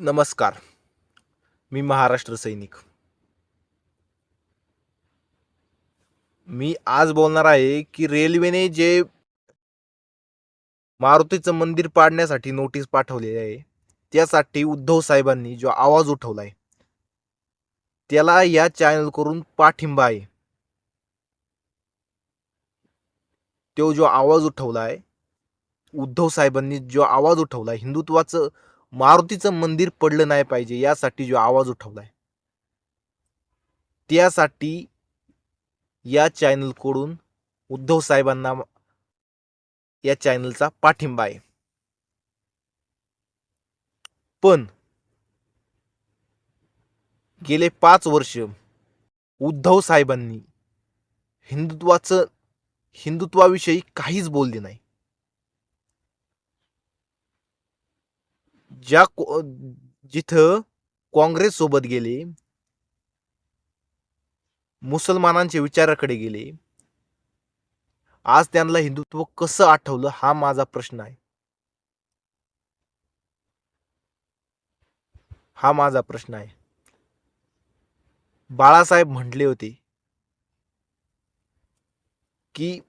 नमस्कार. मी महाराष्ट्र सैनिक. मी आज बोलणार आहे की रेल्वेने जे मारुतीचं मंदिर पाडण्यासाठी नोटीस पाठवलेली आहे त्यासाठी उद्धव साहेबांनी जो आवाज उठवलाय त्याला या चॅनल करून पाठिंबा आहे. तो जो आवाज उठवलाय उद्धव साहेबांनी जो आवाज उठवलाय हिंदुत्वाचं मारुतीचं मंदिर पडलं नाही पाहिजे यासाठी जो आवाज उठवलाय. त्यासाठी या चॅनलकडून उद्धव साहेबांना या चॅनलचा पाठिंबा आहे. पण गेले पाच वर्ष उद्धव साहेबांनी हिंदुत्वाचं हिंदुत्वाविषयी काहीच बोलले नाही. ज्या जिथं काँग्रेस सोबत गेले मुसलमानांच्या विचाराकडे गेले आज त्यांना हिंदुत्व कसं आठवलं हा माझा प्रश्न आहे. हा माझा प्रश्न आहे. बाळासाहेब म्हटले होते की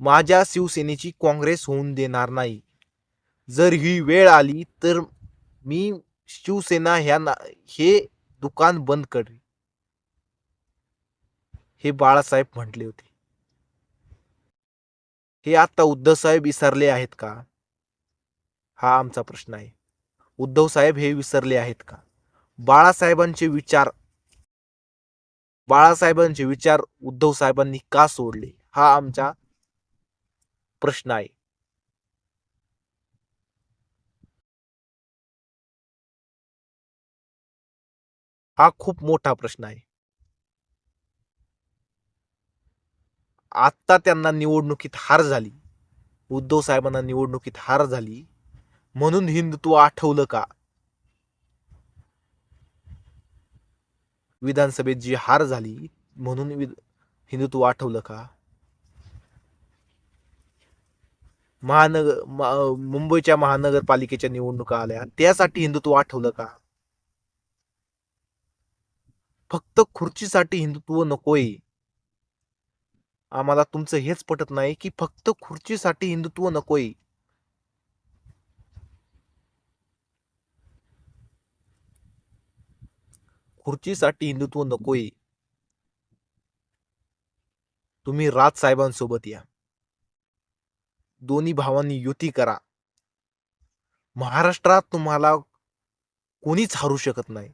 माझ्या शिवसेनेची काँग्रेस होऊन देणार नाही. जर ही वेळ आली तर मी शिवसेना ह्या ना हे दुकान बंद करेल हे बाळासाहेब म्हटले होते. हे आता उद्धव साहेब विसरले आहेत का? हा आमचा प्रश्न आहे. उद्धव साहेब हे विसरले आहेत का? बाळासाहेबांचे विचार बाळासाहेबांचे विचार उद्धव साहेबांनी का सोडले? हा आमचा प्रश्न आहे. हा खूप मोठा प्रश्न आहे. आत्ता त्यांना निवडणुकीत हार झाली. उद्धव साहेबांना निवडणुकीत हार झाली. म्हणून हिंदुत्व आठवलं का? विधानसभेत जी हार झाली म्हणून हिंदुत्व आठवलं का? महानगर मुंबईच्या महानगरपालिकेच्या निवडणुका आल्या. त्यासाठी हिंदुत्व आठवलं का? फक्त खुर्चीसाठी हिंदुत्व नकोय. आम्हाला तुमचं हेच पटत नाही की फक्त खुर्चीसाठी हिंदुत्व नकोय. खुर्चीसाठी हिंदुत्व नकोय. तुम्ही राज साहेबांसोबत या. दोन्ही भावांनी युती करा. महाराष्ट्रात तुम्हाला कोणीच हारू शकत नाही.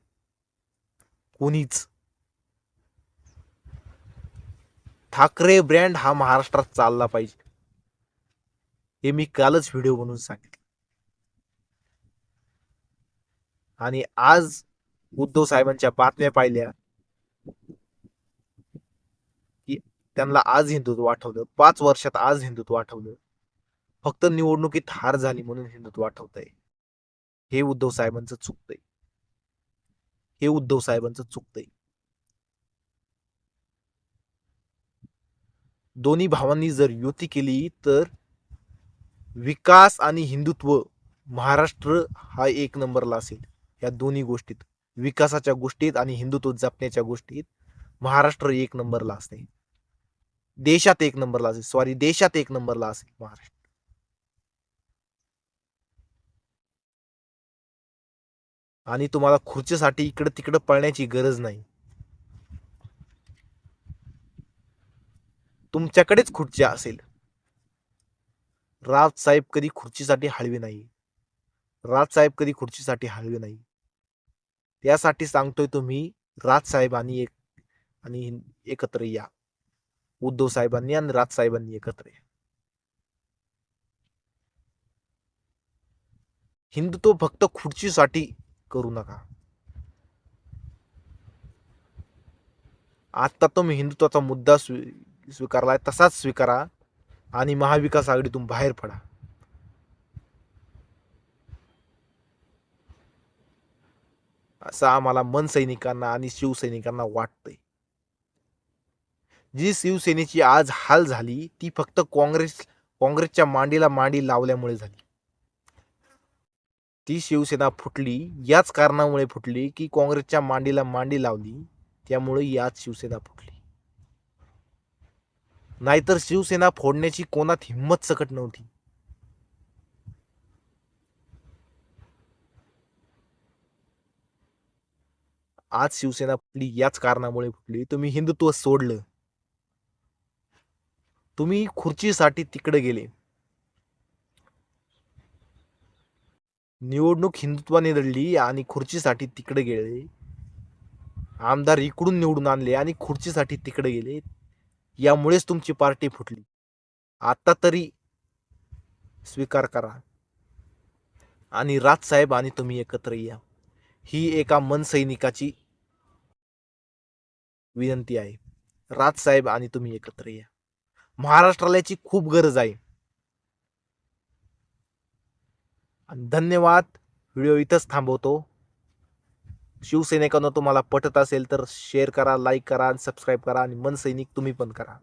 कोणीच. ठाकरे ब्रँड हा महाराष्ट्रात चालला पाहिजे. हे मी कालच व्हिडिओ बनवून सांगितलं. आणि आज उद्धव साहेबांच्या बातम्या पाहिल्या. की त्यांना आज हिंदुत्व आठवलं. पाच वर्षात आज हिंदुत्व आठवलं. फक्त निवडणुकीत हार झाली म्हणून हिंदुत्व आठवत आहे हे उद्धव साहेबांचं चुकतंय. हे उद्धव साहेबांचं चुकतंय. दोन्ही भावांनी जर युती केली तर विकास आणि हिंदुत्व महाराष्ट्र हा एक नंबरला असेल. या दोन्ही गोष्टीत विकासाच्या गोष्टीत आणि हिंदुत्व जपण्याच्या गोष्टीत महाराष्ट्र एक नंबरला असते देशात एक नंबरला असेल. सॉरी देशात एक नंबरला असेल महाराष्ट्र. आणि तुम्हाला खुर्चीसाठी इकडं तिकडं पळण्याची गरज नाही. तुमच्याकडेच खुर्ची असेल. राज साहेब कधी खुर्चीसाठी हळवे नाही. राज साहेब कधी खुर्चीसाठी हळवे नाही. त्यासाठी सांगतोय तुम्ही राज साहेबांनी एक आणि एकत्र या. उद्धव साहेबांनी आणि राज साहेबांनी एकत्र या. हिंदुत्व फक्त खुर्चीसाठी करू नका. आता तुम्ही हिंदुत्वाचा मुद्दा स्वी स्वीकारलाय तसाच स्वीकारा आणि महाविकास आघाडीतून बाहेर पडा. असं आम्हाला मन सैनिकांना आणि शिवसैनिकांना वाटतंय. जी शिवसेनेची आज हाल झाली ती फक्त काँग्रेस काँग्रेसच्या मांडीला मांडी लावल्यामुळे झाली. ती शिवसेना फुटली याच कारणामुळे फुटली की काँग्रेसच्या मांडीला मांडी लावली त्यामुळे याच शिवसेना फुटली. नाहीतर शिवसेना फोडण्याची कोणात हिंमत सकट नव्हती. आज शिवसेना फुटली याच कारणामुळे फुटली. तुम्ही हिंदुत्व सोडलं. तुम्ही खुर्चीसाठी तिकडे गेले. निवडणूक हिंदुत्वाने लढली आणि खुर्चीसाठी तिकडे गेले. आमदार इकडून निवडून आणले आणि खुर्चीसाठी तिकडे गेले. यामुळेच तुमची पार्टी फुटली. आता तरी स्वीकार करा. आणि राजसाहेब आणि तुम्ही एकत्र या. ही एका मनसैनिकाची विनंती आहे. राजसाहेब आणि तुम्ही एकत्र या. महाराष्ट्राला याची खूप गरज आहे. आणि धन्यवाद. व्हिडिओ इथंच थांबवतो. शिवसैनिकांना तुम्हाला पटत असेल तर शेअर करा लाईक करा आणि सबस्क्राईब करा आणि मनसैनिक तुम्ही पण करा.